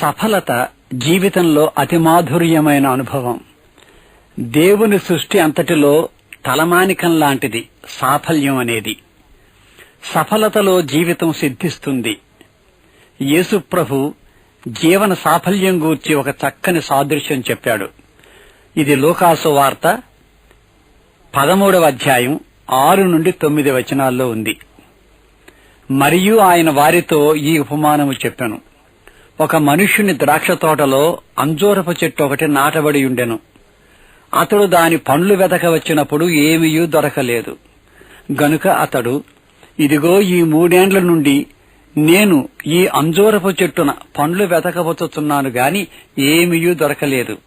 సఫలత జీవితంలో అతి మాధుర్యమైన అనుభవం. దేవుని సృష్టి అంతటిలో తలమానికం లాంటిది సాఫల్యం అనేది. సఫలతలో జీవితం సిద్ధిస్తుంది. యేసు ప్రభు జీవన సాఫల్యం గూర్చి ఒక చక్కని సాదృశ్యం చెప్పాడు. ఇది లోకాసు వార్త పదమూడవ అధ్యాయం ఆరు నుండి తొమ్మిది వచనాల్లో ఉంది. మరియు ఆయన వారితో ఈ ఉపమానము చెప్పాను. ఒక మనుష్యుని ద్రాక్ష తోటలో అంజూరపు చెట్టు ఒకటి నాటబడి ఉండెను. అతడు దాని పండ్లు వెతక వచ్చినప్పుడు ఏమీయూ దొరకలేదు. గనుక అతడు ఇదిగో ఈ మూడేండ్ల నుండి నేను ఈ అంజూరపు చెట్టున పండ్లు వెతకబోతున్నాను గాని ఏమీయూ దొరకలేదు.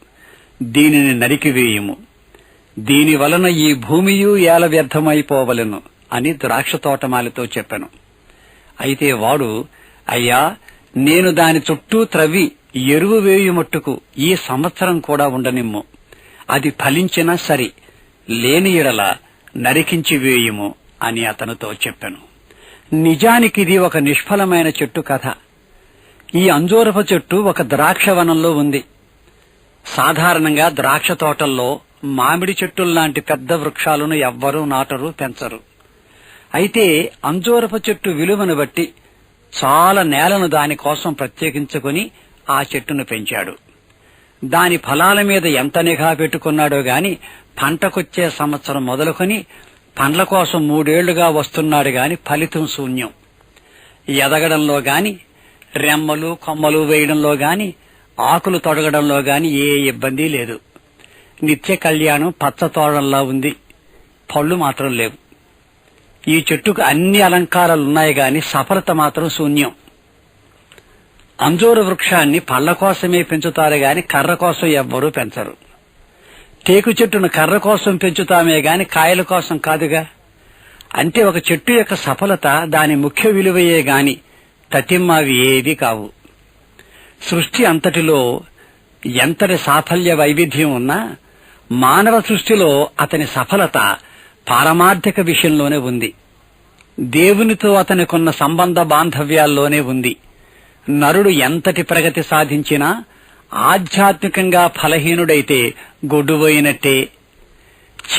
దీనిని నరికివేయుము దీని వలన ఈ భూమియు ఏల వ్యర్థమైపోవలను అని ద్రాక్ష తోటమాలితో చెప్పాను. అయితే వాడు అయ్యా నేను దాని చుట్టూ త్రవ్వి ఎరువు వేయుమట్టుకు ఈ సంవత్సరం కూడా ఉండనిమ్ము. అది ఫలించినా సరి లేని ఎడల నరికించి వేయుము అని అతనితో చెప్పాను. నిజానికిది ఒక నిష్ఫలమైన చెట్టు కథ. ఈ అంజూరపు చెట్టు ఒక ద్రాక్ష వనంలో ఉంది. సాధారణంగా ద్రాక్ష తోటల్లో మామిడి చెట్టుల్లాంటి పెద్ద వృక్షాలను ఎవ్వరూ నాటరు పెంచరు. అయితే అంజూరపు చెట్టు విలువను బట్టి చాలా నేలను దానికోసం ప్రత్యేకించుకొని ఆ చెట్టును పెంచాడు. దాని ఫలాల మీద ఎంత నిఘా పెట్టుకున్నాడో గాని పంటకొచ్చే సంవత్సరం మొదలుకొని పండ్ల కోసం మూడేళ్ళుగా వస్తున్నాడు గాని ఫలితం శూన్యం. ఎదగడంలో గాని రెమ్మలు కొమ్మలు వేయడంలో గాని ఆకులు తొడగడంలో గాని ఏ ఇబ్బంది లేదు. నిత్య కళ్యాణం పచ్చ తోడంలా ఉంది. పళ్ళు మాత్రం లేవు. ఈ చెట్టుకు అన్ని అలంకారాలున్నాయి గాని సఫలత మాత్రం శూన్యం. అంజూర వృక్షాన్ని పళ్ళ కోసమే పెంచుతారు గాని కర్ర కోసం ఎవ్వరూ పెంచరు. టేకు చెట్టును కర్ర కోసం పెంచుతామే గాని కాయల కోసం కాదుగా. అంటే ఒక చెట్టు యొక్క సఫలత దాని ముఖ్య విలువయే గాని తతిమ్మవి ఏవి కావు. సృష్టి అంతటిలో ఎంతటి సాఫల్య వైవిధ్యం ఉన్నా మానవ సృష్టిలో అతని సఫలత పారమార్థిక విషయంలోనే ఉంది. దేవునితో అతనికున్న సంబంధ బాంధవ్యాల్లోనే ఉంది. నరుడు ఎంతటి ప్రగతి సాధించినా ఆధ్యాత్మికంగా ఫలహీనుడైతే గొడ్డుపోయినట్టే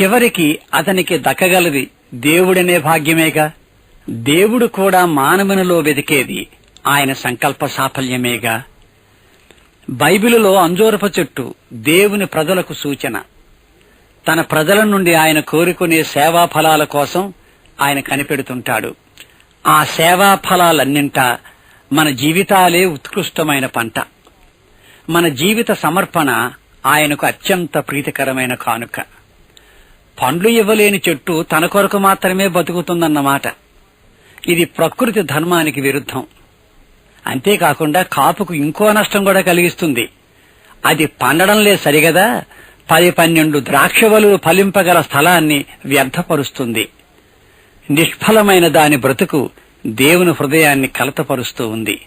చివరికి అతనికి దక్కగలది దేవుడనే భాగ్యమేగా. దేవుడు కూడా మానవునిలో వెతికేది ఆయన సంకల్ప సాఫల్యమేగా. బైబిలులో అంజోరపు చెట్టు దేవుని ప్రజలకు సూచన. తన ప్రజల నుండి ఆయన కోరుకునే సేవా ఫలాల కోసం ఆయన కనిపెడుతుంటాడు. ఆ సేవా ఫలాలన్నింట మన జీవితాలే ఉత్కృష్టమైన పంట. మన జీవిత సమర్పణ ఆయనకు అత్యంత ప్రీతికరమైన కానుక. పండ్లు ఇవ్వలేని చెట్టు తన కొరకు మాత్రమే బతుకుతుందన్నమాట. ఇది ప్రకృతి ధర్మానికి విరుద్ధం. అంతేకాకుండా కాపుకు ఇంకో నష్టం కూడా కలిగిస్తుంది. అది పండడంలే సరిగదా? పది పన్నెండు ద్రాక్షవలు ఫలింపగల స్థలాన్ని వ్యర్థపరుస్తుంది. నిష్ఫలమైన దాని బ్రతుకు దేవుని హృదయాన్ని కలతపరుస్తూ ఉంది.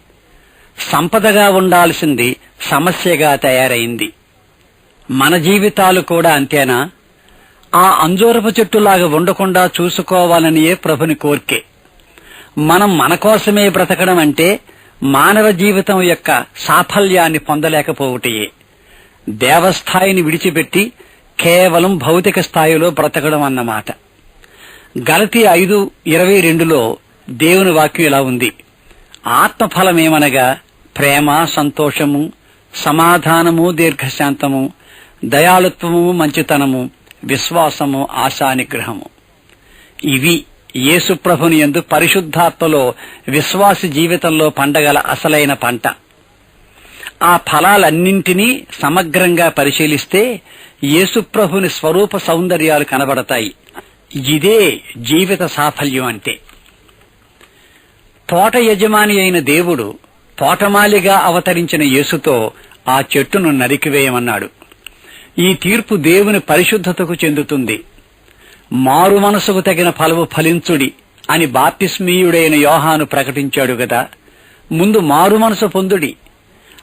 సంపదగా ఉండాల్సింది సమస్యగా తయారైంది. మన జీవితాలు కూడా అంతేనా? ఆ అంజూరపు చెట్టులాగా ఉండకుండా చూసుకోవాలనియే ప్రభుని కోర్కే? మనం మన కోసమే బ్రతకడం అంటే మానవ జీవితం యొక్క సాఫల్యాన్ని పొందలేకపోవటయే. దేవస్థాయిని విడిచిపెట్టి కేవలం భౌతిక స్థాయిలో బ్రతకడం అన్నమాట. గలతి ఐదు ఇరవై రెండులో దేవుని వాక్యం ఇలా ఉంది. ఆత్మఫలమేమనగా ప్రేమ సంతోషము సమాధానము దీర్ఘశాంతము దయాళుత్వము మంచితనము విశ్వాసము ఆశానిగ్రహము. ఇవి యేసుప్రభుని ఎందు పరిశుద్ధాత్మలో విశ్వాసి జీవితంలో పండగల అసలైన పంట. ఆ ఫలాలన్నింటినీ సమగ్రంగా పరిశీలిస్తే యేసుప్రభుని స్వరూప సౌందర్యాలు కనబడతాయి. ఇదే జీవిత సాఫల్యం అంటే. తోట యజమాని అయిన దేవుడు తోటమాలిగా అవతరించిన యేసుతో ఆ చెట్టును నరికివేయమన్నాడు. ఈ తీర్పు దేవుని పరిశుద్ధతకు చెందుతుంది. మారు మనసుకు తగిన ఫలము ఫలించుడి అని బాప్తిస్మీయుడైన యోహాను ప్రకటించాడు గదా. ముందు మారు మనసు పొందుడి.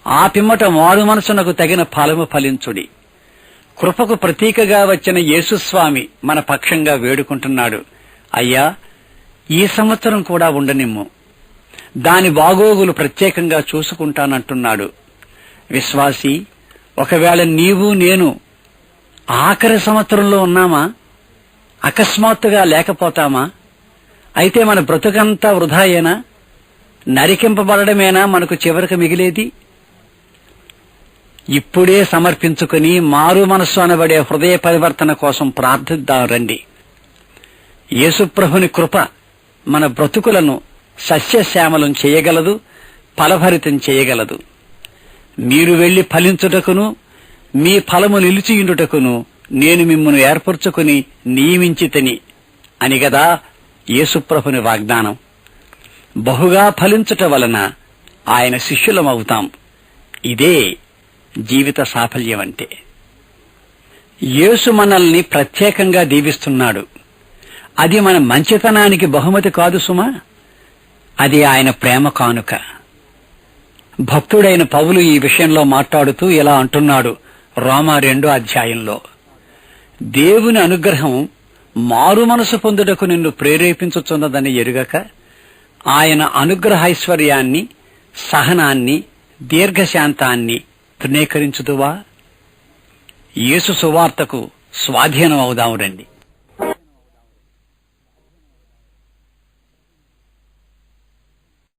ఆ పిమ్మట మారు మనసునకు తగిన ఫలము ఫలించుడి. కృపకు ప్రతీకగా వచ్చిన యేసుస్వామి మన పక్షంగా వేడుకుంటున్నాడు. అయ్యా ఈ సంవత్సరం కూడా ఉండనిమ్ము. దాని బాగోగులు ప్రత్యేకంగా చూసుకుంటానంటున్నాడు. విశ్వాసి ఒకవేళ నీవు నేను ఆఖరి సంవత్సరంలో ఉన్నామా? అకస్మాత్తుగా లేకపోతామా? అయితే మన బ్రతుకంతా వృధాయేనా నరికింపబడమేనా మనకు చివరికి మిగిలేది? ఇప్పుడే సమర్పించుకుని మారు మనస్సు అనబడే హృదయ పరివర్తన కోసం ప్రార్థిద్దాం రండి. యేసుప్రభుని కృప మన బ్రతుకులను సస్యశ్యామలం చేయగలదు ఫలభరితం చేయగలదు. మీరు వెళ్ళి ఫలించుటకును మీ ఫలము నిలిచియుండుటకును నేను మిమ్మను ఏర్పరచుకుని నియమించితని అని గదా యేసుప్రభుని వాగ్దానం. బహుగా ఫలించుట వలన ఆయన శిష్యులమవుతాం. ఇదే జీవిత సాఫల్యం అంటే యేసు మనల్ని ప్రత్యేకంగా దీవిస్తున్నాడు. అది మన మంచితనానికి బహుమతి కాదు సుమా. అది ఆయన ప్రేమ కానుక. భక్తుడైన పౌలు ఈ విషయంలో మాట్లాడుతూ ఇలా అంటున్నాడు రోమా రెండో అధ్యాయంలో. దేవుని అనుగ్రహం మారు మనసు పొందుటకు నిన్ను ప్రేరేపించుచున్నదని ఎరుగక ఆయన అనుగ్రహైశ్వర్యాన్ని సహనాన్ని దీర్ఘశాంతాన్ని తృణీకరించుదువా? యేసు సువార్తకు స్వాధీనం అవుదాం రండి.